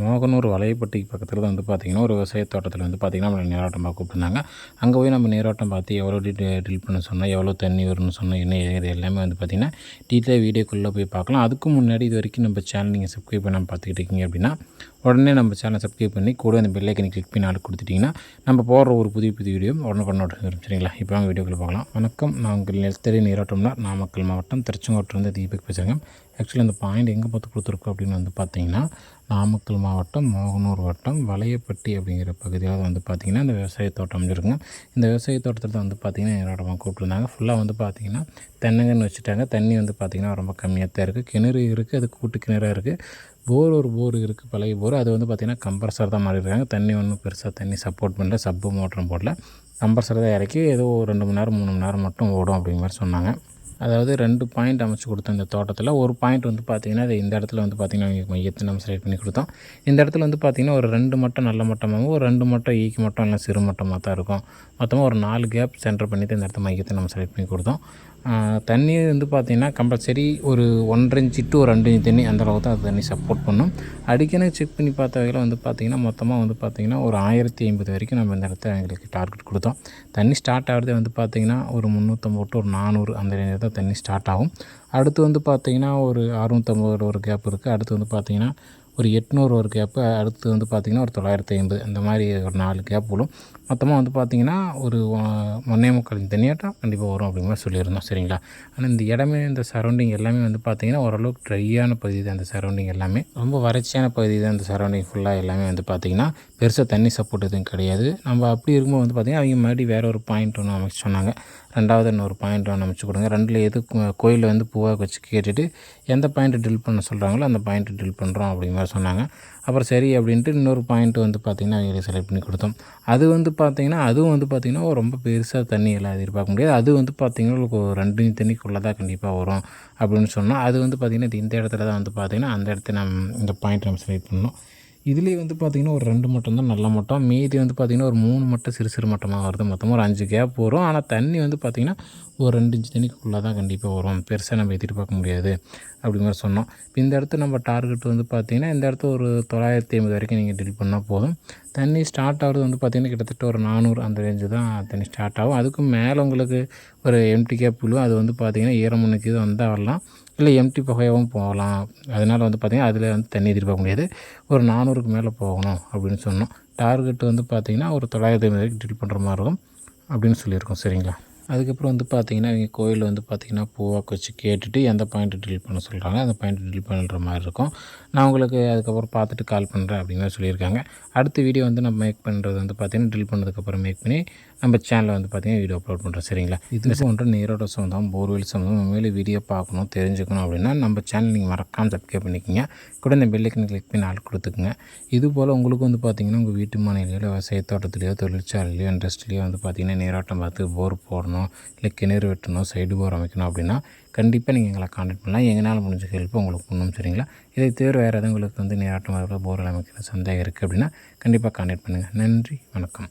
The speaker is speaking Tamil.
மோகனூர் வலையப்பட்டிக்கு பக்கத்தில் தான் வந்து பார்த்திங்கன்னா ஒரு விவசாய தோட்டத்தில் வந்து பார்த்திங்கன்னா நம்மளை நீராட்டம் பார்க்க கூப்பிட்டுருந்தாங்க. அங்கே போய் நம்ம நீராட்டம் பார்த்து எவ்வளோ டீட்டெயில் ட்ரில் பண்ண சொன்னால் எவ்வளோ தண்ணி வரும்னு சொன்னால் என்ன இது எல்லாமே வந்து பார்த்திங்கன்னா டீட்டெயிலாக வீடியோக்குள்ளே போய் பார்க்கலாம். அதுக்கு முன்னாடி இது வரைக்கும் நம்ம சேனல் நீங்கள் சப்ஸ்கிரைப் பண்ணாமல் பார்த்துக்கிட்டு இருக்கீங்க அப்படின்னா உடனே நம்ம சேனல் சப்ஸ்கிரைப் பண்ணி கூட அந்த பெல்லைக்கனை கிளிக் பண்ணி ஆள் கொடுத்துட்டிங்கன்னா நம்ம போடுற ஒரு புதிய புதிய வீடியோ உடனே பண்ண வரும் சரிங்களா? இப்போ வாங்க வீடியோக்குள்ளே பார்க்கலாம் வணக்கம். நான் உங்கள் நெல்தறி நீராட்டம்னா நாமக்கல் மாவட்டம் திருச்செங்கோட்டிலேருந்து தீபக் பேசுகிறேன். ஆக்சுவலி அந்த பாயிண்ட் எங்கே பார்த்து கொடுத்துருக்கோம் அப்படின்னு வந்து பார்த்தீங்கன்னா நாமக்கல் மாவட்டம் மோகனூர் வட்டம் வளையப்பட்டி அப்படிங்கிற பகுதியில் வந்து பார்த்திங்கன்னா இந்த விவசாய தோட்டம் அமைஞ்சிருக்குங்க. இந்த விவசாய தோட்டத்தில் வந்து பார்த்திங்கன்னா என்னோட கூப்பிட்டுருந்தாங்க ஃபுல்லாக வந்து பார்த்திங்கன்னா தென்னங்கன்னு வச்சுட்டாங்க. தண்ணி வந்து பார்த்திங்கன்னா ரொம்ப கம்மியாக தான் இருக்குது கிணறு இருக்குது அது கூட்டு கிணறாக இருக்குது போர் ஒரு போர் இருக்குது பழைய போர். அது வந்து பார்த்திங்கன்னா கம்ப்ரஸர் தான் மாறிடுறாங்க தண்ணி ஒன்றும் பெருசாக தண்ணி சப்போர்ட் பண்ணல. சப்பு மோட்டரும் போடல. கம்ப்ரஸர் தான் இறக்கி ஏதோ ஒரு ரெண்டு மணி நேரம் மூணு மணி நேரம் மட்டும் ஓடும் அப்படிங்கிற மாதிரி சொன்னாங்க. அதாவது ரெண்டு பாயிண்ட் அமைச்சு கொடுத்தோம் இந்த தோட்டத்தில் ஒரு பாயிண்ட் வந்து பார்த்திங்கன்னா அது இந்த இடத்துல வந்து பார்த்திங்கன்னா மையத்தை நம்ம செலக்ட் பண்ணி கொடுத்தோம். இந்த இடத்துல வந்து பார்த்திங்கன்னா ஒரு ரெண்டு மட்டம் நல்ல மட்டமாகவும் ஒரு ரெண்டு மட்டம் ஈக்கு மட்டம் இல்லை சிறு மட்டமாக தான் இருக்கும். மொத்தமாக ஒரு நாலு கேப் சென்டர் பண்ணிவிட்டு இந்த இடத்த மையத்தை நம்ம செலக்ட் பண்ணி கொடுத்தோம். தண்ணி வந்து பார்த்திங்கன்னா கம்பல்சரி ஒரு ஒன்றரை இன்ச்சு டு ஒரு ரெண்டு இன்ச்சு தண்ணி அந்த அளவுக்கு தான் அது தண்ணி சப்போர்ட் பண்ணும். அடிக்கடி செக் பண்ணி பார்த்த வகையில் வந்து பார்த்திங்கன்னா மொத்தமாக வந்து பார்த்திங்கன்னா ஒரு ஆயிரத்தி ஐம்பது வரைக்கும் நம்ம இந்த இடத்துல எங்களுக்கு டார்கெட் கொடுத்தோம். தண்ணி ஸ்டார்ட் ஆகிறதே வந்து பார்த்திங்கன்னா ஒரு முந்நூற்றம்பது ஒரு நானூறு அந்த ரேஞ்சில் தான் தண்ணி ஸ்டார்ட் ஆகும். அடுத்து வந்து பார்த்திங்கன்னா ஒரு அறுநூற்றம்பது ஒரு கேப் இருக்குது அடுத்து வந்து பார்த்திங்கன்னா ஒரு எட்நூறு ஒரு கேப்பு அடுத்து வந்து பார்த்திங்கன்னா ஒரு தொள்ளாயிரத்தி ஐம்பது. அந்த மாதிரி ஒரு நாலு கேப் விழும் மொத்தமாக வந்து பார்த்திங்கன்னா ஒரு ஒன்றே முக்கால் தனியாட்டம் கண்டிப்பாக வரும் அப்படிங்கிற மாதிரி சொல்லியிருந்தோம். சரிங்களா? ஆனால் இந்த இடமே இந்த சரௌண்டிங் எல்லாமே வந்து பார்த்திங்கன்னா ஓரளவுக்கு ட்ரையான பகுதி தான். அந்த சரௌண்டிங் எல்லாமே ரொம்ப வறட்சியான பகுதி தான். அந்த சரௌண்டிங் ஃபுல்லாக எல்லாமே வந்து பார்த்திங்கன்னா பெருசாக தண்ணி சப்போர்ட் எதுவும் கிடையாது. நம்ம அப்படி இருக்கும்போது வந்து பார்த்திங்கன்னா அவங்க மறுபடியும் வேறு ஒரு பாயிண்ட் ஒன்று அமைச்சு சொன்னாங்க. ரெண்டாவது இன்னொரு பாயிண்ட் ஒன்று அமைச்சு கொடுங்க. ரெண்டில் எது கோயிலில் வந்து பூவாக வச்சு கேட்டுட்டு எந்த பாயிண்ட்டு ட்ரில் பண்ண சொல்கிறாங்களோ அந்த பாயிண்ட்டு ட்ரில் பண்ணுறோம் அப்படிங்கிற மாதிரி சொன்னாங்க. அப்புறம் சரி அப்படின்ட்டு இன்னொரு பாயிண்ட் வந்து பார்த்திங்கன்னா அவங்களுக்கு செலக்ட் பண்ணி கொடுத்தோம். அது வந்து பார்த்தீங்கன்னா அதுவும் வந்து பார்த்திங்கன்னா ரொம்ப பெருசாக தண்ணி எல்லாம் எதிர்பார்க்க முடியாது. அது வந்து பார்த்திங்கன்னா ஒரு ரெண்டு தண்ணிக்குள்ளே தான் கண்டிப்பாக வரும் அப்படின்னு சொன்னால் அது வந்து பார்த்திங்கன்னா இந்த இடத்துல தான் வந்து பார்த்திங்கன்னா அந்த இடத்த நம்ம இந்த பாயிண்ட் நம்ம செலக்ட் பண்ணணும். இதுலேயே வந்து பார்த்திங்கன்னா ஒரு ரெண்டு மட்டம் தான் நல்ல மட்டம். மீதி வந்து பார்த்திங்கன்னா ஒரு மூணு மட்டம் சிறு சிறு மட்டமாக வருது. மொத்தமாக ஒரு அஞ்சு கேப் வரும். ஆனால் தண்ணி வந்து பார்த்திங்கன்னா ஒரு ரெண்டு இன்ச்சு தண்ணிக்குள்ளே தான் கண்டிப்பாக வரும். பெருசாக நம்ம எதிர்பார்க்க முடியாது அப்படிங்கிற மாதிரி சொன்னோம். இப்போ இந்த இடத்த நம்ம டார்கெட் வந்து பார்த்திங்கன்னா இந்த இடத்துல ஒரு தொள்ளாயிரத்தி ஐம்பது வரைக்கும் நீங்கள் டில் பண்ணால் போதும். தண்ணி ஸ்டார்ட் ஆகிறது வந்து பார்த்திங்கன்னா கிட்டத்தட்ட ஒரு நானூறு அந்த ரேஞ்சு தான் தண்ணி ஸ்டார்ட் ஆகும். அதுக்கும் மேலே உங்களுக்கு ஒரு எம்டி கேப் விழுவும் அது வந்து பார்த்திங்கன்னா ஈரமுன்னுக்கு இது வந்தால் வரலாம். இல்லை எம்டி புகையாகவும் போகலாம். அதனால் வந்து பார்த்திங்கன்னா அதில் வந்து தண்ணி எதிர்பார்க்க முடியாது. ஒரு நானூறுக்கு மேலே போகணும் அப்படின்னு சொன்னோம். டார்கெட் வந்து பார்த்திங்கன்னா ஒரு தொள்ளாயிரத்தி ஐம்பது வரைக்கும் ட்ரில் பண்ணுற மாதிரி இருக்கும் அப்படின்னு சொல்லியிருக்கோம். சரிங்களா? அதுக்கப்புறம் வந்து பார்த்திங்கன்னா இங்கே கோயிலில் வந்து பார்த்திங்கன்னா பூவாக்கு வச்சு கேட்டுட்டு எந்த பாயிண்ட் ட்ரில் பண்ண சொல்கிறாங்க அந்த பாயிண்ட் ட்ரில் பண்ணுற மாதிரி இருக்கும். நான் உங்களுக்கு அதுக்கப்புறம் பார்த்துட்டு கால் பண்ணுறேன் அப்படிங்கிற சொல்லியிருக்காங்க. அடுத்த வீடியோ வந்து நம்ம மேக் பண்ணுறது வந்து பார்த்திங்கன்னா ட்ரில் பண்ணதுக்கப்புறம் மேக் பண்ணி நம்ம சேனலில் வந்து பார்த்திங்கன்னா வீடியோ அப்லோட் பண்ணுறோம் சரிங்களா? இது போன்ற நீரோட சம்மந்தம் போர்வெல் சம்மந்தம் மேலே வீடியோ பார்க்கணும் தெரிஞ்சுக்கணும் அப்படின்னா நம்ம சேனல் நீங்கள் மறக்காமல் சப்ஸ்கிரைப் பண்ணிக்கோங்க. கூட இந்த பெல்லைக்கன் கிளிக் பண்ணி ஆள் கொடுத்துக்குங்க. இது போல் உங்களுக்கு வந்து பார்த்திங்கன்னா உங்கள் வீட்டு மாநிலையோ விவசாய தோட்டத்துலையோ தொழிற்சாலையிலையோ இண்டஸ்ட்ரிலையோ வந்து பார்த்திங்கன்னா நீரோட்டம் பார்த்து போர் போடணும் இல்லை கிணறு வெட்டணும் சைடு போர் அமைக்கணும் அப்படின்னா கண்டிப்பாக நீங்கள் எங்களை காண்டாக்ட் பண்ணலாம். எங்களால் முடிஞ்ச ஹெல்ப் உங்களுக்கு பண்ணணும் சரிங்களா? இதை தவிர வேறு எதாவது உங்களுக்கு வந்து நீராட்டம் போர் அமைக்கிற சந்தேகம் இருக்குது அப்படின்னா கண்டிப்பாக காண்டாக்ட் பண்ணுங்கள் நன்றி வணக்கம்.